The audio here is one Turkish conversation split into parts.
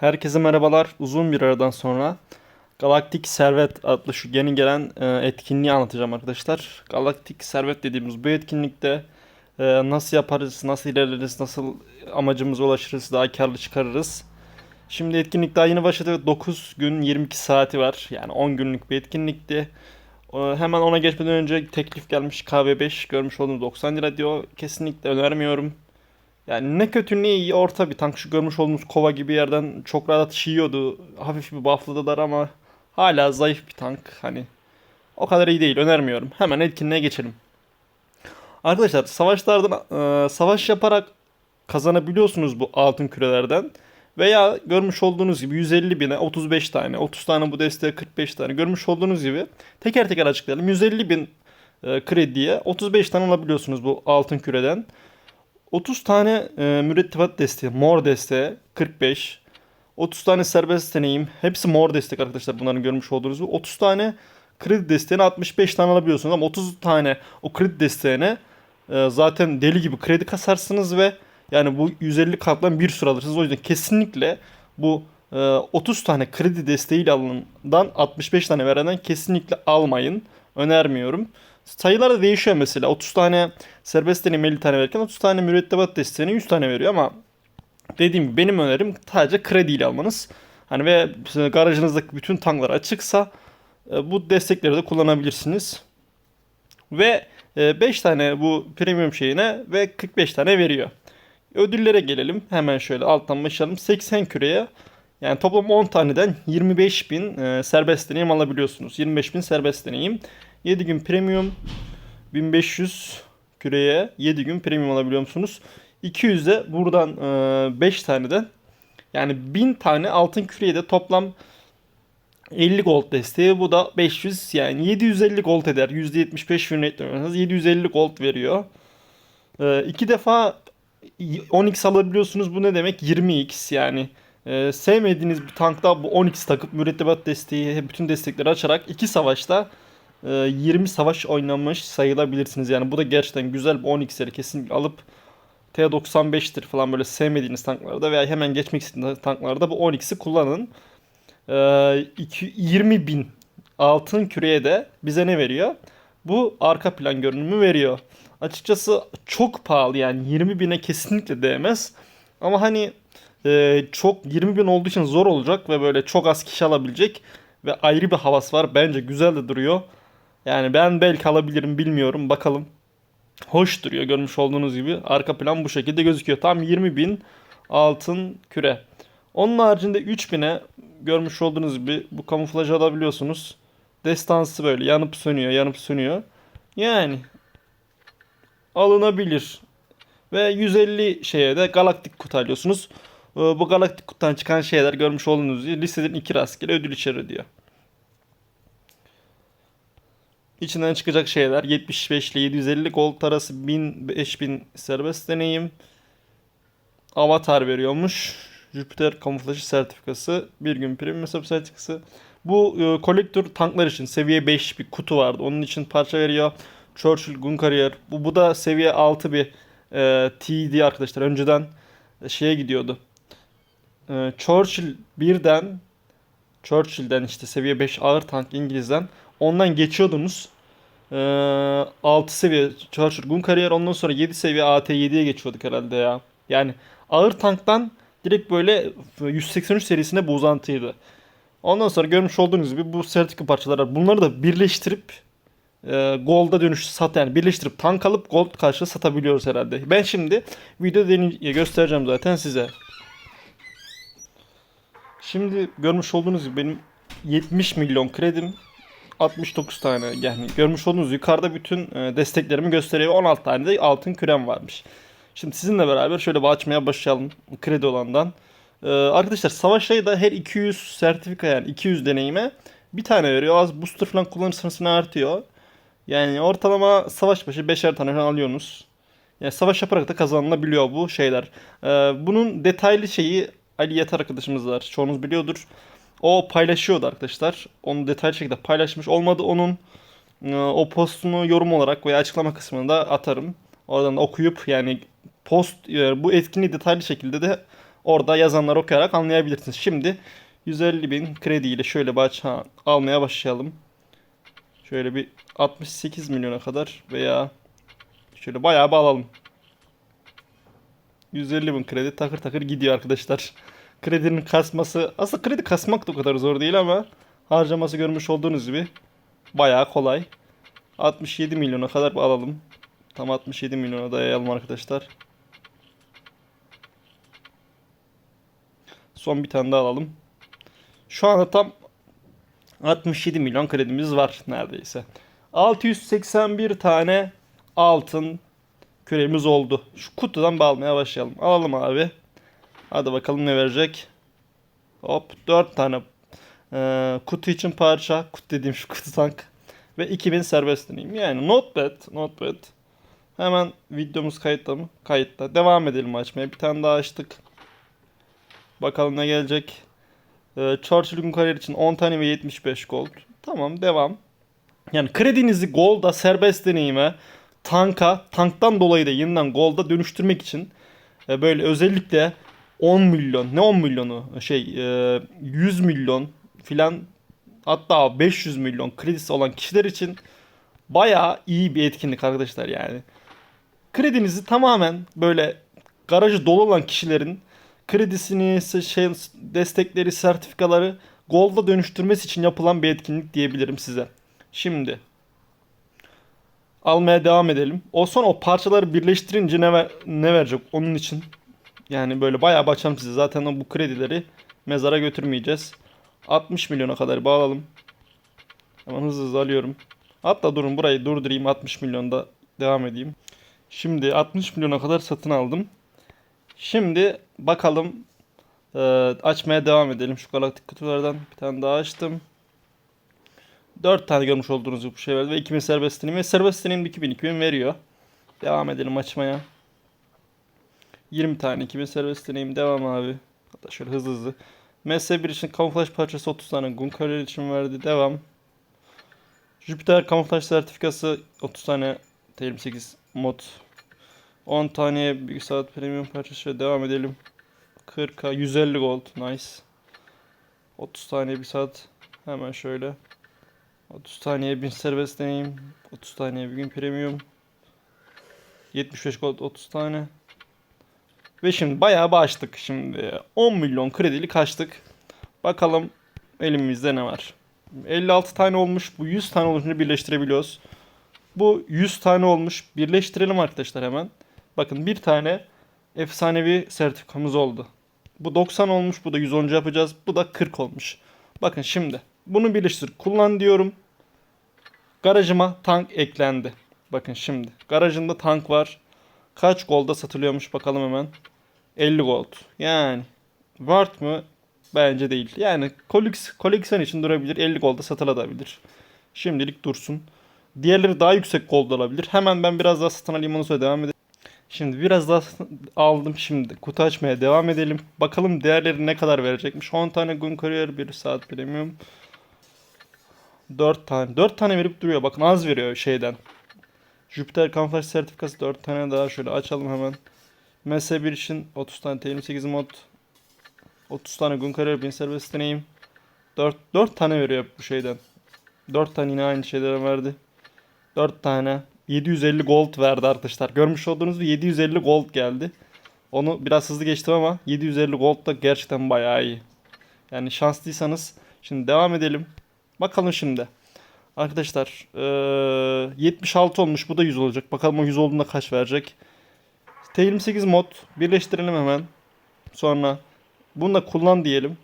Herkese merhabalar. Uzun bir aradan sonra Galaktik Servet adlı şu yeni gelen e, etkinliği anlatacağım arkadaşlar. Galaktik Servet dediğimiz bu etkinlikte e, nasıl yaparız, nasıl ilerleriz, nasıl amacımıza ulaşırız, daha karlı çıkarırız. Şimdi etkinlik daha yeni başladı. 9 gün 22 saati var. Yani 10 günlük bir etkinlikti. E, hemen ona geçmeden önce teklif gelmiş KV5 görmüş olduğunuz 90 lira diyor. Kesinlikle önermiyorum. Yani ne kötü ne iyi orta bir tank. Şu görmüş olduğunuz kova gibi yerden çok rahat atış yiyordu. Hafif bir buffladılar ama hala zayıf bir tank. Hani o kadar iyi değil. Önermiyorum. Hemen etkinliğe geçelim. Arkadaşlar savaşlardan e, savaş yaparak kazanabiliyorsunuz bu altın kürelerden. Veya görmüş olduğunuz gibi 150 bine 35 tane, 30 tane bu desteğe 45 tane görmüş olduğunuz gibi teker teker açıklayalım. 150 bin e, krediye 35 tane alabiliyorsunuz bu altın küreden. 30 tane e, mürettebat desteği, mor desteği 45. 30 tane serbest deneyim. Hepsi mor destek arkadaşlar bunların görmüş olduğunuz gibi. 30 tane kredi desteğine 65 tane alabiliyorsunuz ama 30 tane o kredi desteğine e, zaten deli gibi kredi kasarsınız ve yani bu 150 karttan bir sürü alırsınız. O yüzden kesinlikle bu e, 30 tane kredi desteğiyle alından 65 tane verenden kesinlikle almayın. Önermiyorum. Sayılar da değişiyor mesela. 30 tane serbest deneyim 50 tane verirken 30 tane mürettebat desteğine 100 tane veriyor ama dediğim gibi benim önerim sadece krediyle almanız. Hani ve garajınızdaki bütün tanklar açıksa e, bu destekleri de kullanabilirsiniz. Ve 5 e, tane bu premium şeyine ve 45 tane veriyor. Ödüllere gelelim. Hemen şöyle alttan başlayalım. 80 küreye yani toplam 10 taneden 25 bin e, serbest deneyim alabiliyorsunuz. 25 bin serbest deneyim. 7 gün premium 1500 küreye 7 gün premium alabiliyor musunuz? 200 de buradan e, 5 taneden yani 1000 tane altın küreye de toplam 50 gold desteği. Bu da 500 yani 750 gold eder. %75 win rate 750 gold veriyor. E, iki defa 10x alabiliyorsunuz. Bu ne demek? 20x yani. E, sevmediğiniz bir tankta bu 10x takıp mürettebat desteği bütün destekleri açarak iki savaşta 20 savaş oynamış sayılabilirsiniz. Yani bu da gerçekten güzel bir 10x'leri kesinlikle alıp T95'tir falan böyle sevmediğiniz tanklarda veya hemen geçmek istediğiniz tanklarda bu 10x'i kullanın. 20 bin altın küreye de bize ne veriyor? Bu arka plan görünümü veriyor. Açıkçası çok pahalı yani 20 bine kesinlikle değmez. Ama hani e, çok 20 bin olduğu için zor olacak ve böyle çok az kişi alabilecek ve ayrı bir havas var. Bence güzel de duruyor. Yani ben belki alabilirim bilmiyorum. Bakalım. Hoş duruyor görmüş olduğunuz gibi. Arka plan bu şekilde gözüküyor. Tam 20 bin altın küre. Onun haricinde 3000'e görmüş olduğunuz gibi bu kamuflajı alabiliyorsunuz. Destansı böyle yanıp sönüyor yanıp sönüyor. Yani alınabilir. Ve 150 şeye de galaktik kutu alıyorsunuz. Ee, bu galaktik kutudan çıkan şeyler görmüş olduğunuz gibi listeden iki rastgele ödül içeri diyor. İçinden çıkacak şeyler 75 ile 750 gold arası 1000 5000 serbest deneyim. Avatar veriyormuş. Jüpiter kamuflajı sertifikası. Bir gün prim hesap sertifikası. Bu e, kolektör tanklar için seviye 5 bir kutu vardı. Onun için parça veriyor. Churchill Gun Carrier. Bu, bu da seviye 6 bir e, TD arkadaşlar. Önceden şeye gidiyordu. E, Churchill birden Churchill'den işte seviye 5 ağır tank İngiliz'den Ondan geçiyordunuz. Ee, 6 seviye Churchill Gun kariyer ondan sonra 7 seviye AT7'ye geçiyorduk herhalde ya. Yani ağır tanktan direkt böyle 183 serisine bu uzantıydı. Ondan sonra görmüş olduğunuz gibi bu sertifika parçaları var. Bunları da birleştirip e, Gold'a dönüş sat yani birleştirip tank alıp Gold karşılığı satabiliyoruz herhalde. Ben şimdi video göstereceğim zaten size. Şimdi görmüş olduğunuz gibi benim 70 milyon kredim 69 tane yani görmüş olduğunuz yukarıda bütün e, desteklerimi gösteriyor. 16 tane de altın kürem varmış. Şimdi sizinle beraber şöyle açmaya başlayalım kredi olandan. Ee, arkadaşlar savaşlayı da her 200 sertifika yani 200 deneyime bir tane veriyor. Az booster falan kullanırsanız artıyor. Yani ortalama savaş başı 5'er tane falan alıyorsunuz. Yani savaş yaparak da kazanılabiliyor bu şeyler. Ee, bunun detaylı şeyi Ali Yeter arkadaşımız var. Çoğunuz biliyordur. O paylaşıyordu arkadaşlar. Onu detaylı şekilde paylaşmış. Olmadı onun e, o postunu yorum olarak veya açıklama kısmında atarım. Oradan da okuyup yani post e, bu etkinliği detaylı şekilde de Orada yazanları okuyarak anlayabilirsiniz. Şimdi 150 bin krediyle şöyle ha, almaya başlayalım. Şöyle bir 68 milyona kadar veya şöyle bayağı bir alalım. 150 bin kredi takır takır gidiyor arkadaşlar. Kredinin kasması aslında kredi kasmak da o kadar zor değil ama harcaması görmüş olduğunuz gibi bayağı kolay. 67 milyona kadar alalım. Tam 67 milyona dayayalım arkadaşlar. Son bir tane daha alalım. Şu anda tam 67 milyon kredimiz var neredeyse. 681 tane altın küremiz oldu. Şu kutudan bağlamaya başlayalım. Alalım abi. Hadi bakalım ne verecek. Hop 4 tane e, kutu için parça. Kutu dediğim şu kutu tank. Ve 2000 serbest deneyim. Yani not bad. Not bad. Hemen videomuz kayıtta mı? Kayıtta. Devam edelim açmaya. Bir tane daha açtık. Bakalım ne gelecek. Ee, Churchill'in kariyer için 10 tane ve 75 gold. Tamam devam. Yani kredinizi golda serbest deneyime tanka, tanktan dolayı da yeniden golda dönüştürmek için e, böyle özellikle 10 milyon, ne 10 milyonu şey e, 100 milyon filan hatta 500 milyon kredisi olan kişiler için bayağı iyi bir etkinlik arkadaşlar yani. Kredinizi tamamen böyle garajı dolu olan kişilerin kredisini, şey, destekleri, sertifikaları Gold'a dönüştürmesi için yapılan bir etkinlik diyebilirim size. Şimdi almaya devam edelim. O son o parçaları birleştirince ne, ver, ne verecek onun için? Yani böyle bayağı başlam size. Zaten bu kredileri mezara götürmeyeceğiz. 60 milyona kadar bağlayalım. Hemen hızlı hızlı alıyorum. Hatta durun burayı durdurayım 60 milyonda devam edeyim. Şimdi 60 milyona kadar satın aldım. Şimdi bakalım e, açmaya devam edelim şu galaktik kutulardan. Bir tane daha açtım. 4 tane görmüş olduğunuz bu şey verdi ve 2000 serbest deneyim ve serbest deneyim 2000 2000 veriyor. Devam edelim açmaya. 20 tane 2000 serbest deneyim devam abi. Hatta şöyle hızlı hızlı. MS1 için kamuflaj parçası 30 tane Gunkarel için verdi. Devam. Jüpiter kamuflaj sertifikası 30 tane T28 mod 10 tane bir saat premium parçası devam edelim. 40'a 150 gold nice. 30 tane bir saat hemen şöyle. 30 taneye 1000 serbest deneyim. 30 taneye bir gün premium. 75 gold 30 tane. Ve şimdi bayağı başladık şimdi. 10 milyon kredili kaçtık. Bakalım elimizde ne var. 56 tane olmuş. Bu 100 tane olunca birleştirebiliyoruz. Bu 100 tane olmuş. Birleştirelim arkadaşlar hemen. Bakın bir tane efsanevi sertifikamız oldu. Bu 90 olmuş. Bu da 110 yapacağız. Bu da 40 olmuş. Bakın şimdi. Bunu birleştir. Kullan diyorum. Garajıma tank eklendi. Bakın şimdi. Garajında tank var. Kaç golda satılıyormuş bakalım hemen. 50 gold. Yani worth mı? Bence değil. Yani koleks koleksiyon için durabilir. 50 golda satılabilir. Şimdilik dursun. Diğerleri daha yüksek gold olabilir. Hemen ben biraz daha satın alayım onu sonra devam edelim. Şimdi biraz daha aldım şimdi. Kutu açmaya devam edelim. Bakalım değerleri ne kadar verecekmiş. 10 tane Gun Courier 1 saat premium. 4 tane. 4 tane verip duruyor. Bakın az veriyor şeyden. Jüpiter kamuflaj sertifikası 4 tane daha şöyle açalım hemen. MS1 için 30 tane T28 mod. 30 tane Gun Courier 1000 serbest deneyim. 4, 4 tane veriyor bu şeyden. 4 tane yine aynı şeylere verdi. 4 tane 750 gold verdi arkadaşlar. Görmüş olduğunuz gibi 750 gold geldi. Onu biraz hızlı geçtim ama 750 gold da gerçekten bayağı iyi. Yani şanslıysanız şimdi devam edelim. Bakalım şimdi. Arkadaşlar ee, 76 olmuş bu da 100 olacak. Bakalım o 100 olduğunda kaç verecek. T28 mod birleştirelim hemen. Sonra bunu da kullan diyelim.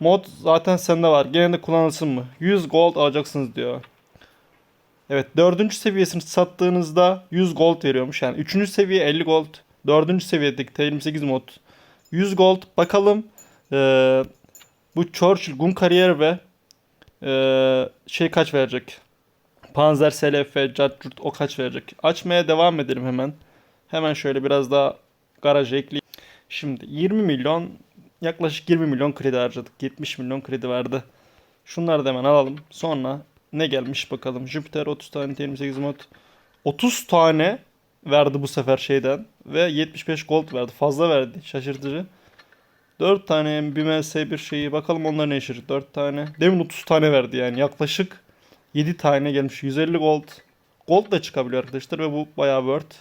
Mod zaten sende var. Gene de kullanılsın mı? 100 gold alacaksınız diyor. Evet dördüncü seviyesini sattığınızda 100 gold veriyormuş. Yani üçüncü seviye 50 gold. Dördüncü seviyedeki T28 mod 100 gold. Bakalım ee, bu Churchill Gun Kariyer ve ee, şey kaç verecek? Panzer SLF, Judgment o kaç verecek? Açmaya devam edelim hemen. Hemen şöyle biraz daha garaja ekleyeyim. Şimdi 20 milyon yaklaşık 20 milyon kredi harcadık. 70 milyon kredi vardı. Şunları da hemen alalım. Sonra ne gelmiş bakalım. Jüpiter 30 tane 28 mod. 30 tane verdi bu sefer şeyden. Ve 75 gold verdi. Fazla verdi. Şaşırtıcı. 4 tane BMS bir şeyi. Bakalım onlar ne yaşayacak. 4 tane. Demin 30 tane verdi yani. Yaklaşık 7 tane gelmiş. 150 gold. Gold da çıkabiliyor arkadaşlar ve bu bayağı worth.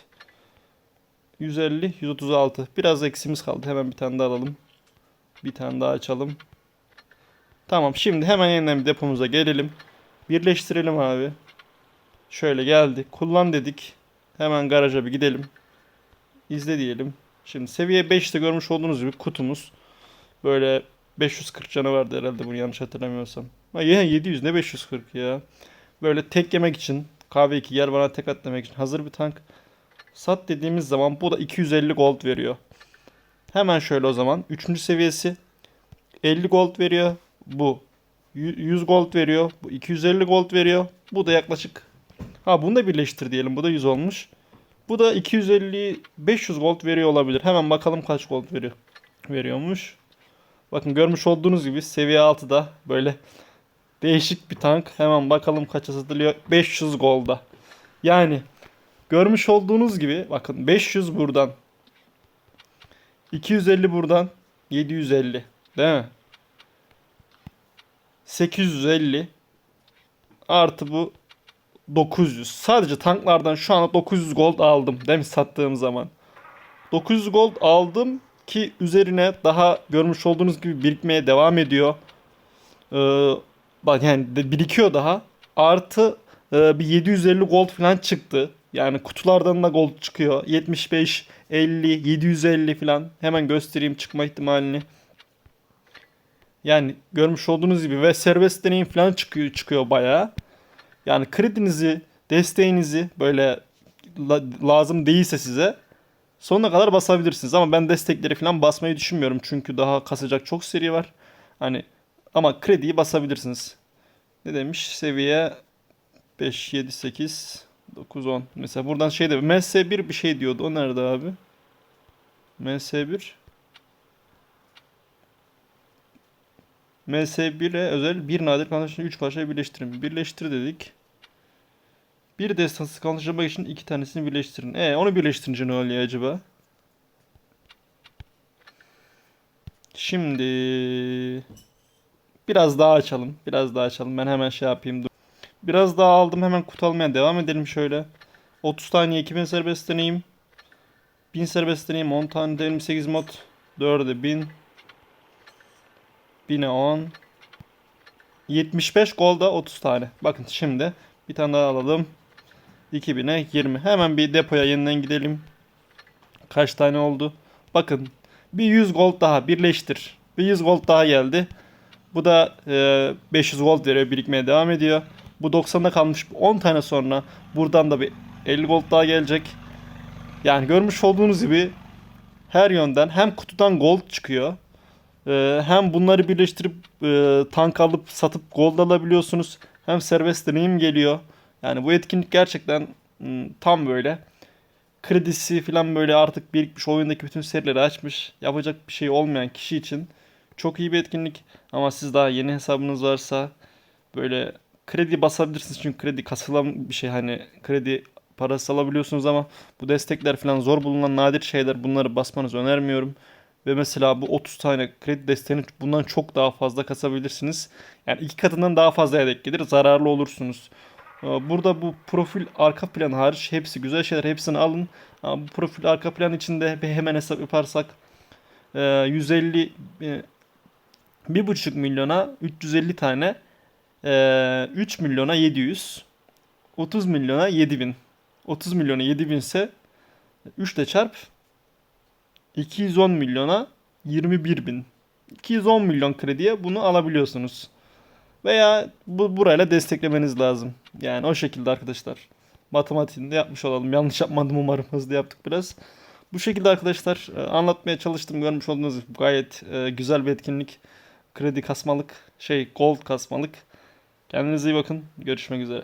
150, 136. Biraz eksimiz kaldı. Hemen bir tane daha alalım. Bir tane daha açalım. Tamam şimdi hemen yeniden bir depomuza gelelim. Birleştirelim abi. Şöyle geldi. Kullan dedik. Hemen garaja bir gidelim. İzle diyelim. Şimdi seviye 5'te görmüş olduğunuz gibi kutumuz. Böyle 540 canı vardı herhalde bunu yanlış hatırlamıyorsam. Ha ya 700 ne 540 ya. Böyle tek yemek için KV2 yer bana tek at demek için hazır bir tank. Sat dediğimiz zaman bu da 250 gold veriyor. Hemen şöyle o zaman. Üçüncü seviyesi 50 gold veriyor. Bu 100 gold veriyor. Bu 250 gold veriyor. Bu da yaklaşık Ha bunu da birleştir diyelim. Bu da 100 olmuş. Bu da 250 500 gold veriyor olabilir. Hemen bakalım kaç gold veriyor. Veriyormuş. Bakın görmüş olduğunuz gibi seviye 6'da böyle değişik bir tank. Hemen bakalım kaça satılıyor. 500 golda. Yani görmüş olduğunuz gibi bakın 500 buradan. 250 buradan. 750. Değil mi? 850 artı bu 900. Sadece tanklardan şu anda 900 gold aldım. Değil mi sattığım zaman? 900 gold aldım ki üzerine daha görmüş olduğunuz gibi birikmeye devam ediyor. Ee, bak yani birikiyor daha. Artı e, bir 750 gold falan çıktı. Yani kutulardan da gold çıkıyor. 75, 50, 750 falan. Hemen göstereyim çıkma ihtimalini. Yani görmüş olduğunuz gibi ve serbest deneyim falan çıkıyor çıkıyor bayağı. Yani kredinizi, desteğinizi böyle la- lazım değilse size sonuna kadar basabilirsiniz. Ama ben destekleri falan basmayı düşünmüyorum. Çünkü daha kasacak çok seri var. Hani ama krediyi basabilirsiniz. Ne demiş? Seviye 5, 7, 8, 9, 10. Mesela buradan şey de MS1 bir şey diyordu. O nerede abi? MS1 MS1'e özel bir nadir kanlaşını 3 parçaya birleştirin. Birleştir dedik. Bir destansı kanlaştırmak için iki tanesini birleştirin. E onu birleştirince ne oluyor acaba? Şimdi biraz daha açalım. Biraz daha açalım. Ben hemen şey yapayım. Dur. Biraz daha aldım. Hemen kutu almaya devam edelim şöyle. 30 tane 2000 serbest deneyim. 1000 serbest deneyim. 10 tane de 28 mod. 4'e 1000. 1000'e 10. 75 golda 30 tane. Bakın şimdi bir tane daha alalım. 2000'e 20. Hemen bir depoya yeniden gidelim. Kaç tane oldu? Bakın bir 100 gold daha birleştir. Bir 100 gold daha geldi. Bu da e, 500 gold veriyor birikmeye devam ediyor. Bu 90'da kalmış 10 tane sonra buradan da bir 50 gold daha gelecek. Yani görmüş olduğunuz gibi her yönden hem kutudan gold çıkıyor. e, hem bunları birleştirip e, tank alıp satıp gold alabiliyorsunuz. Hem serbest deneyim geliyor. Yani bu etkinlik gerçekten m, tam böyle kredisi falan böyle artık birikmiş oyundaki bütün serileri açmış. Yapacak bir şey olmayan kişi için çok iyi bir etkinlik. Ama siz daha yeni hesabınız varsa böyle kredi basabilirsiniz. Çünkü kredi kasılan bir şey hani kredi parası alabiliyorsunuz ama bu destekler falan zor bulunan nadir şeyler bunları basmanızı önermiyorum. Ve mesela bu 30 tane kredi desteğini bundan çok daha fazla kasabilirsiniz. Yani iki katından daha fazla denk gelir. Zararlı olursunuz. Ee, Burada bu profil arka plan hariç hepsi güzel şeyler. Hepsini alın. Ama bu profil arka plan içinde bir hemen hesap yaparsak e, 150 e, 1,5 milyona 350 tane e, 3 milyona 700 30 milyona 7000 30 milyona 7000 ise 3 ile çarp 210 milyona 21 bin. 210 milyon krediye bunu alabiliyorsunuz. Veya bu burayla desteklemeniz lazım. Yani o şekilde arkadaşlar. Matematiğini de yapmış olalım. Yanlış yapmadım umarım. Hızlı yaptık biraz. Bu şekilde arkadaşlar e, anlatmaya çalıştım. Görmüş olduğunuz gibi gayet e, güzel bir etkinlik. Kredi kasmalık, şey gold kasmalık. Kendinize iyi bakın. Görüşmek üzere.